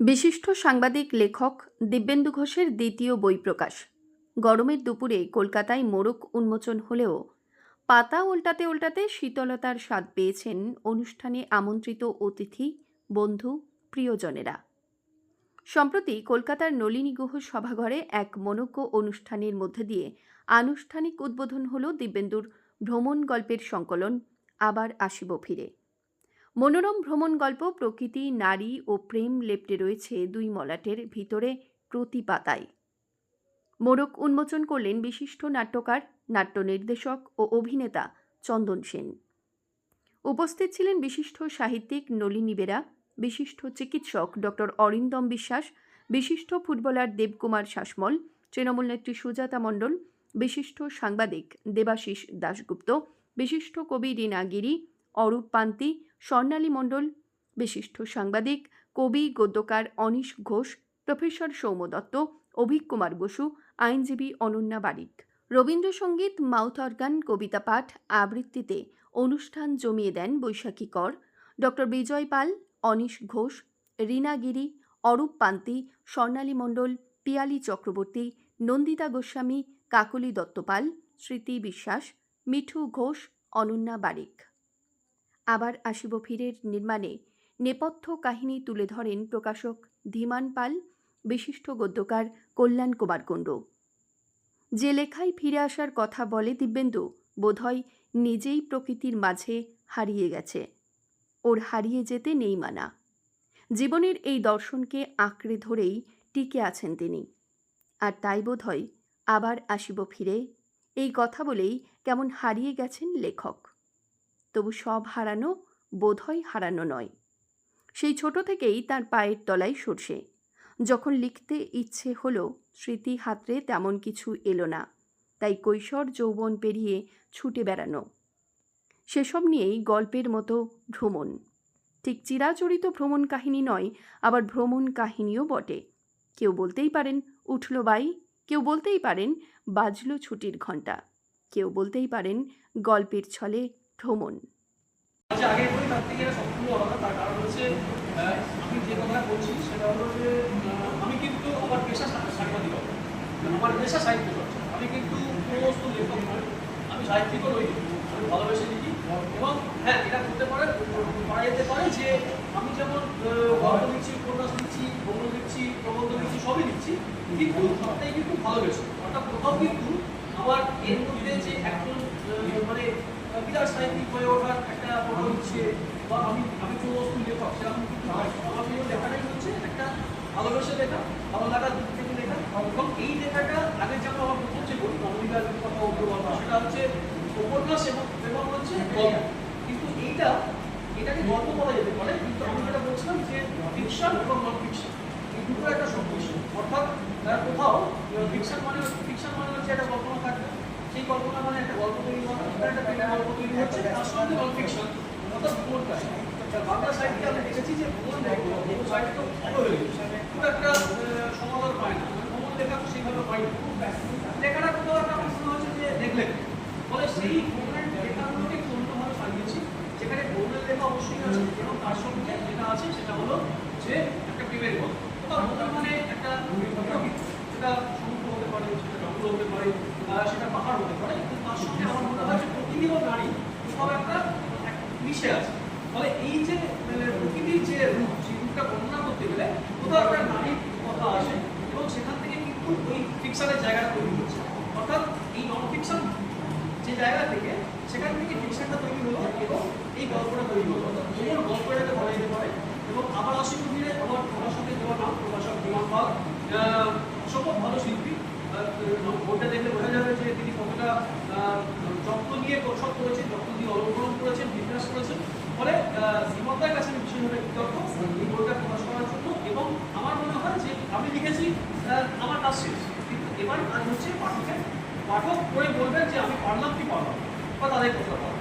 বিশিষ্ট সাংবাদিক লেখক দিব্যেন্দু ঘোষের দ্বিতীয় বই প্রকাশ। গরমের দুপুরে কলকাতায় মোড়ক উন্মোচন হলেও পাতা উল্টাতে উল্টাতে শীতলতার স্বাদ পেয়েছেন অনুষ্ঠানে আমন্ত্রিত অতিথি, বন্ধু, প্রিয়জনেরা। সম্প্রতি কলকাতার নলিনী গুহ সভাঘরে এক মনোজ্ঞ অনুষ্ঠানের মধ্যে দিয়ে আনুষ্ঠানিক উদ্বোধন হল দিব্যেন্দুর ভ্রমণ গল্পের সংকলন, আবার আসিব ফিরে। মনোরম ভ্রমণ গল্প প্রকৃতি, নারী ও প্রেম লেপ্টে রয়েছে দুই মলাটের ভিতরে প্রতি পাতায় মোড়ক উন্মোচন করলেন বিশিষ্ট নাট্যকার নাট্য নির্দেশক ও অভিনেতা চন্দন সেন। উপস্থিত ছিলেন বিশিষ্ট সাহিত্যিক নলিনী বেরা, বিশিষ্ট চিকিৎসক ডক্টর অরিন্দম বিশ্বাস, বিশিষ্ট ফুটবলার দেবকুমার শাসমল, তৃণমূল নেত্রী সুজাতা মণ্ডল, বিশিষ্ট সাংবাদিক দেবাশিস দাশগুপ্ত, বিশিষ্ট কবি রীনা গিরি, অরূপ পান্তি স্বর্ণালী মণ্ডল, বিশিষ্ট সাংবাদিক, কবি, গদ্যকার অনিশ ঘোষ, প্রফেসর সৌম্য দত্ত, অভিক কুমার বসু, আইনজীবী অনন্যা বারিক। রবীন্দ্রসঙ্গীত মাউথ অর্গান কবিতা পাঠ আবৃত্তিতে অনুষ্ঠান জমিয়ে দেন বৈশাখী কর। ডক্টর বিজয় পাল, অনিশ ঘোষ, রীনা গিরি, অরূপ পান্তি, স্বর্ণালী মণ্ডল, পিয়ালি চক্রবর্তী, নন্দিতা গোস্বামী, কাকলি দত্তপাল, স্মৃতি বিশ্বাস, মিঠু ঘোষ, অনন্যা বারিক। আবার আসিব ফিরের নির্মাণে। নেপথ্য কাহিনী তুলে ধরেন প্রকাশক ধীমান পাল, বিশিষ্ট গদ্যকার কল্যাণ কুমার কুণ্ডু। যে লেখায় ফিরে আসার কথা বলে দিব্যেন্দু, বোধহয় নিজেই প্রকৃতির মাঝে হারিয়ে গেছে। ওর হারিয়ে যেতে নেই মানা। জীবনের এই দর্শনকে আঁকড়ে ধরেই টিকে আছেন তিনি। আর তাই বোধহয় আবার আসিব ফিরে। এই কথা বলেই কেমন হারিয়ে গেছেন লেখক। তবু সব হারানো বোধহয় হারানো নয়। সেই ছোট থেকেই তার পায়ের তলায় সরষে। যখন লিখতে ইচ্ছে হলো, স্মৃতি হাতরে তেমন কিছু এলো না। তাই কৈশোর যৌবন পেরিয়ে ছুটে বেড়ানো। সেসব নিয়েই গল্পের মতো ভ্রমণ। ঠিক চিরাচরিত ভ্রমণ কাহিনী নয়, আবার ভ্রমণ কাহিনীও বটে। কেউ বলতেই পারেন, উঠল বাই। কেউ বলতেই পারেন, বাজলো ছুটির ঘণ্টা। কেউ বলতেই পারেন, গল্পের ছলে ভ্রমণ। আহ, আমি কিন্তু আমার এটা পারে করা যেতে পারে যে আমি যেমন গল্প লিখছি উপন্যাস লিখছি বন্য লিখছি প্রবন্ধ লিখছি সবই লিখছি কিন্তু সবটাই কিন্তু ভালোবেসে। অর্থাৎ কোথাও কিন্তু আমার এর মধ্যে যে আহ, মানে বিরাট সাহিত্যিক হয়ে ওঠার একটা বড় ইচ্ছে বা আমি আমি কোনো বস্তু লেখক সেরকম কিন্তু নয় লেখাটাই হচ্ছে একটা ভালোবেসে লেখা ভালো লাগার দিক থেকে লেখা। এবং এই লেখাটা আগে যেমন আমার প্রথম যে বই নবনীকার কথা অগ্রগল্প সেটা হচ্ছে উপন্যাস এবং এবং হচ্ছে কিন্তু এইটা, এটাকে গল্প বলা যেতে পারে, কিন্তু আমি যেটা বলছিলাম যে ফিকশন এবং নন ফিকশন এই দুটো একটা সংমিশ্রণ। অর্থাৎ কোথাও ফিকশন মানে ফিকশন মানে হচ্ছে একটা সেই কল্পনা মানে একটা গল্প তৈরি করা একটা প্রেমের গল্প তৈরি হচ্ছে তার সঙ্গে নন ফিকশন অর্থাৎ কাহিনী বাংলা সাহিত্যে আমরা দেখেছি যে ভ্রমণ সাহিত্য গেছে। খুব একটা সমাদর পায় না। ভ্রমণ লেখা তো সেইভাবে পাই লেখাটা কোথাও একটা আমার মনে হচ্ছে যে নেগলেক্ট ফলে সেই ভ্রমণের লেখাগুলোকে একটু সাজিয়েছি, যেখানে ভ্রমণের লেখা অবশ্যই আছে এবং তার সঙ্গে যেটা আছে সেটা হলো যে একটা প্রেমের গল্প। ভ্রমণ মানে একটা প্রকৃতি সেটা সমুদ্র হতে পারে সেটা জঙ্গল হতে পারে আহ, সেটা পাহাড় হতে পারে কিন্তু তার সঙ্গে আমার মনে হয় যে প্রকৃতি এবং নারী, সব একটা মিশে আছে। ফলে এই যে মানে প্রকৃতির যে রূপ সেই রূপটা বর্ণনা করতে গেলে কোথাও একটা নারীর কথা আসে এবং সেখান থেকে কিন্তু ওই ফিকশনের জায়গাটা তৈরি হচ্ছে। অর্থাৎ এই নন ফিকশন যে জায়গা থেকে সেখান থেকে ফিকশনটা তৈরি হলো এবং এই গল্পটা তৈরি হলো। অর্থাৎ ভ্রমণ গল্প এটাকে বলা যেতে পারে। এবং আবার আসি গভীরে আমার প্রকাশকের দেওয়া নাম প্রকাশক বিমান পাল। এই বইটা প্রকাশ করার জন্য এবং আমার মনে হয় যে আমি লিখেছি আমার কাজ শেষ। কিন্তু এবার কাজ হচ্ছে পাঠকের, পাঠক পড়ে বলবেন যে আমি পারলাম কি পারলাম বা তাদের কথা